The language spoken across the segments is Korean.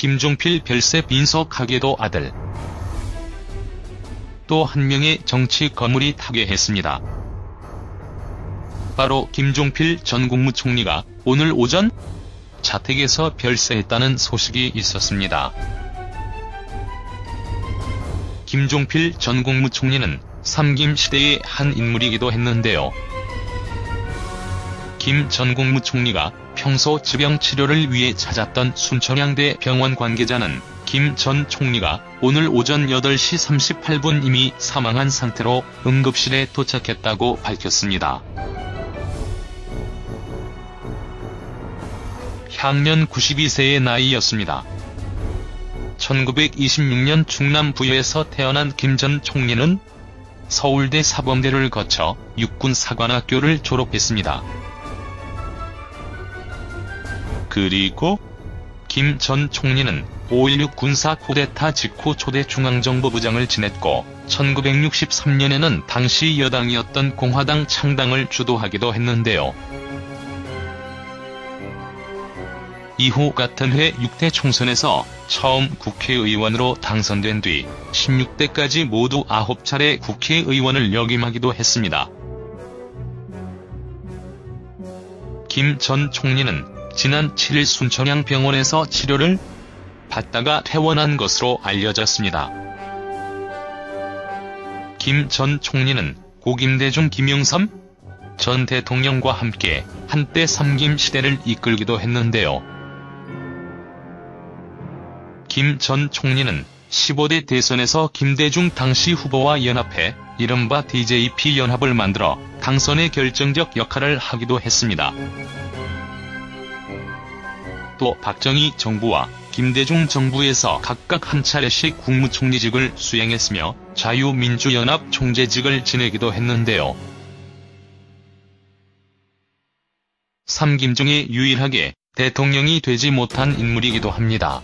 김종필 별세 빈속하게도 아들. 또 한 명의 정치 거물이 타계했습니다. 바로 김종필 전 국무총리가 오늘 오전 자택에서 별세했다는 소식이 있었습니다. 김종필 전 국무총리는 삼김 시대의 한 인물이기도 했는데요. 김 전 국무총리가 평소 지병 치료를 위해 찾았던 순천향대 병원 관계자는 김 전 총리가 오늘 오전 8시 38분 이미 사망한 상태로 응급실에 도착했다고 밝혔습니다. 향년 92세의 나이였습니다. 1926년 충남 부여에서 태어난 김 전 총리는 서울대 사범대를 거쳐 육군사관학교를 졸업했습니다. 그리고 김 전 총리는 5.16 군사 쿠데타 직후 초대 중앙정보부장을 지냈고 1963년에는 당시 여당이었던 공화당 창당을 주도하기도 했는데요. 이후 같은 해 6대 총선에서 처음 국회의원으로 당선된 뒤 16대까지 모두 9차례 국회의원을 역임하기도 했습니다. 김 전 총리는 지난 7일 순천향 병원에서 치료를 받다가 퇴원한 것으로 알려졌습니다. 김 전 총리는 고김대중 김영삼 전 대통령과 함께 한때 삼김 시대를 이끌기도 했는데요. 김 전 총리는 15대 대선에서 김대중 당시 후보와 연합해 이른바 DJP 연합을 만들어 당선에 결정적 역할을 하기도 했습니다. 또 박정희 정부와 김대중 정부에서 각각 한 차례씩 국무총리직을 수행했으며 자유민주연합 총재직을 지내기도 했는데요. 삼김 중에 유일하게 대통령이 되지 못한 인물이기도 합니다.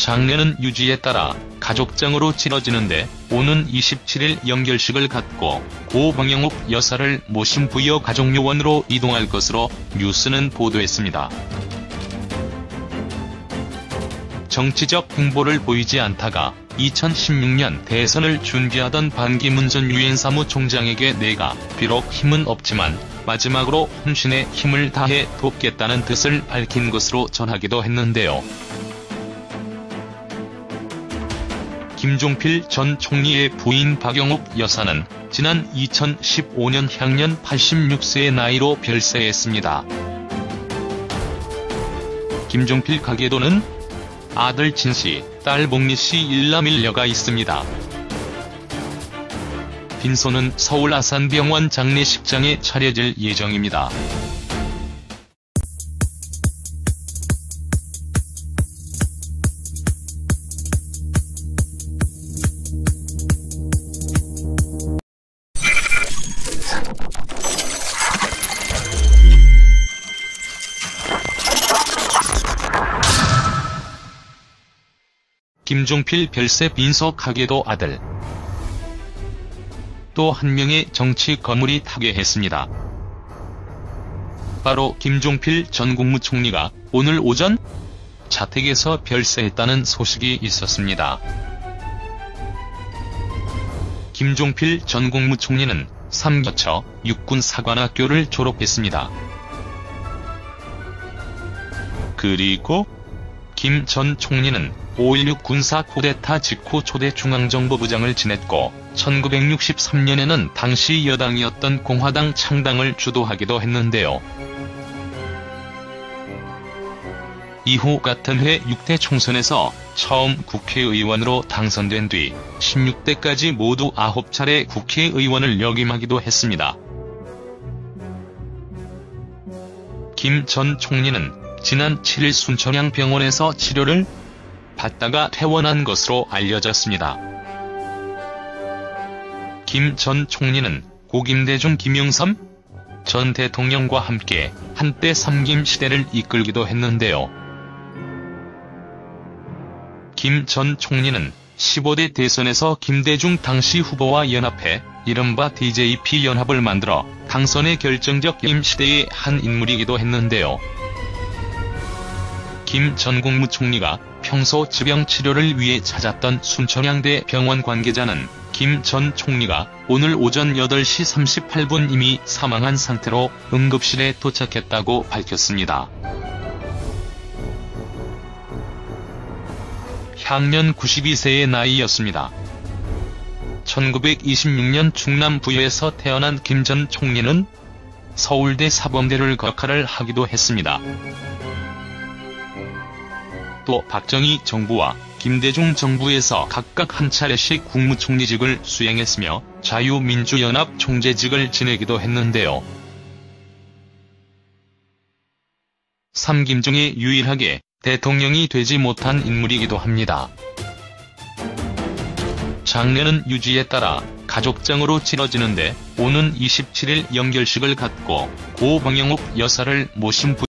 장례는 유지에 따라 가족장으로 치러지는데 오는 27일 연결식을 갖고 고 방영욱 여사를 모신 부여 가족요원으로 이동할 것으로 뉴스는 보도했습니다. 정치적 행보를 보이지 않다가 2016년 대선을 준비하던 반기문 전 유엔 사무총장에게 내가 비록 힘은 없지만 마지막으로 혼신의 힘을 다해 돕겠다는 뜻을 밝힌 것으로 전하기도 했는데요. 김종필 전 총리의 부인 박영욱 여사는 지난 2015년 향년 86세의 나이로 별세했습니다. 김종필 가계도는 아들 진씨, 딸 복리씨 일남 일녀가 있습니다. 빈소는 서울 아산병원 장례식장에 차려질 예정입니다. 김종필 별세 빈속하게도 아들. 또 한 명의 정치 거물이 타계했습니다. 바로 김종필 전 국무총리가 오늘 오전 자택에서 별세했다는 소식이 있었습니다. 김종필 전 국무총리는 삼겨처 육군사관학교를 졸업했습니다. 그리고 김 전 총리는 5.16 군사 쿠데타 직후 초대 중앙정보부장을 지냈고 1963년에는 당시 여당이었던 공화당 창당을 주도하기도 했는데요. 이후 같은 해 6대 총선에서 처음 국회의원으로 당선된 뒤 16대까지 모두 9차례 국회의원을 역임하기도 했습니다. 김 전 총리는 지난 7일 순천향 병원에서 치료를 받다가 퇴원한 것으로 알려졌습니다. 김 전 총리는 고김대중 김영삼 전 대통령과 함께 한때 삼김 시대를 이끌기도 했는데요. 김 전 총리는 15대 대선에서 김대중 당시 후보와 연합해 이른바 DJP 연합을 만들어 당선에 결정적 임시대의 한 인물이기도 했는데요. 김 전 국무총리가 평소 질병 치료를 위해 찾았던 순천향대 병원 관계자는 김 전 총리가 오늘 오전 8시 38분 이미 사망한 상태로 응급실에 도착했다고 밝혔습니다. 향년 92세의 나이였습니다. 1926년 충남 부여에서 태어난 김 전 총리는 서울대 사범대를 거칼을 하기도 했습니다. 또 박정희 정부와 김대중 정부에서 각각 한 차례씩 국무총리직을 수행했으며 자유민주연합 총재직을 지내기도 했는데요. 3김 중에 유일하게 대통령이 되지 못한 인물이기도 합니다. 장례는 유지에 따라 가족장으로 치러지는데 오는 27일 연결식을 갖고 고 방영욱 여사를 모신 부